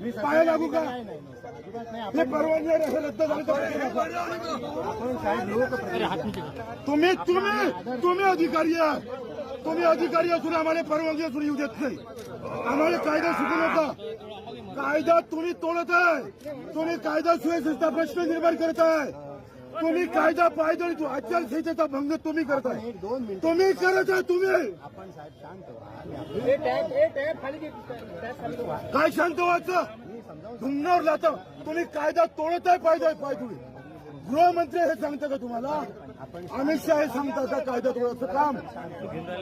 पाया लागू का? परवानगी रद्द झालं तुम्ही तुम्ही तुम्ही अधिकारी आहे तुम्ही अधिकारी असून आम्हाला परवानगी असून येऊ देत नाही. आम्हाला कायदा शिकू नका. कायदा तुम्ही तोडत आहे. तुम्ही कायदा सुव्यवस्थेचा प्रश्न निर्माण करत आहे. तुम्ही कायदा पायदळी तू आचारसंहितेचा भंग तुम्ही करताय. तुम्ही करत आहे तुम्ही. काय शांत व्हायचं? धुमण्यावर जातं तुम्ही कायदा तोडत आहे पायदा पाय तुम्ही गृहमंत्री हे सांगतं का तुम्हाला? अमित शहा हे सांगतात का कायदा तोडायचं काम?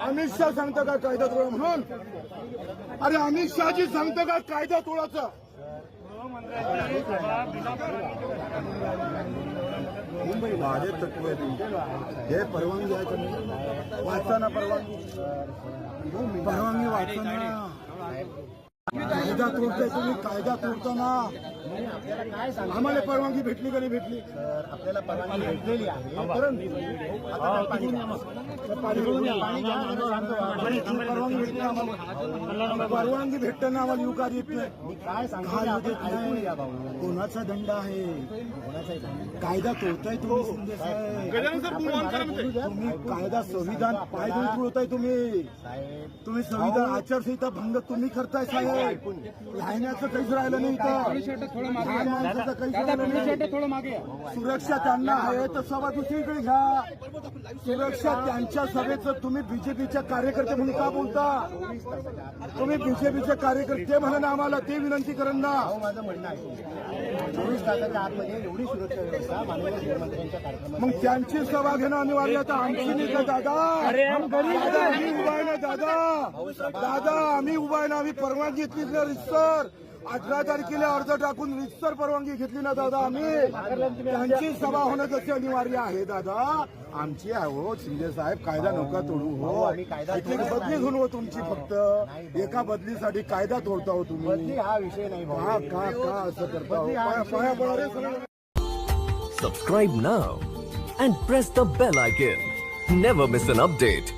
अमित शहा सांगतं का कायदा तोडा म्हणून? अरे अमित शहाजी सांगतं का कायदा तोडायचं? माझे तत्व हे परवानगी आहे का नाही? परवानगी. परवानगी वाचताना. कायदा तोडताय तुम्ही कायदा तोडताना. आम्हाला परवानगी भेटली का नाही भेटली? आपल्याला परवानगी भेटलेली आहे परंतु. परवानगी भेटली आम्हाला. परवानगी भेटताना आम्हाला युकार येत नाही. काय कोणाचा दंड आहे. कायदा तोडताय तुम्ही बोलू द्या. तुम्ही कायदा संविधान पायदळी तोडताय तुम्ही. साहेब तुम्ही संविधान आचारसंहिता भंग तुम्ही करताय साहेब. राहण्याचं काहीच राहिलं नाही नाही सुरक्षा त्यांना आहे तर सभा दुसरीकडे घ्या. सुरक्षा त्यांच्या सभेचं तुम्ही बीजेपीच्या कार्यकर्ते म्हणून का बोलता? तुम्ही बीजेपीचे कार्यकर्ते म्हणा ना आम्हाला ते विनंती करण ना. माझं म्हणणं आहे. चोवीस तासाच्या आतमध्ये एवढी सुरक्षा व्यवस्था माननीय मुख्यमंत्र्यांच्या कार्यक्रमात मग त्यांची सभा घेणं अनिवार्य आता आमची नाही का दादा? दादा आम्ही उभा आहे ना दादा? दादा आम्ही उभा आहे ना आम्ही परवानगी घेतली ना रितसर अठरा तारखेला अर्ज टाकून रितसर परवानगी घेतली ना दादा आम्ही त्यांची सभा होणं जसे अनिवार्य आहे दादा आमची आहे हो शिंदे साहेब कायदा नका तोडू हो हो, आम्ही कायदा एक एक तोडत बदली नाही. घेऊन हो तुमची फक्त एका बदलीसाठी कायदा तोडता हो तुम्ही हा विषय नाही का भाऊ का का असं करता हो? पाया पाया पडा रे सगळं. Subscribe now and press the bell icon. Never miss an update.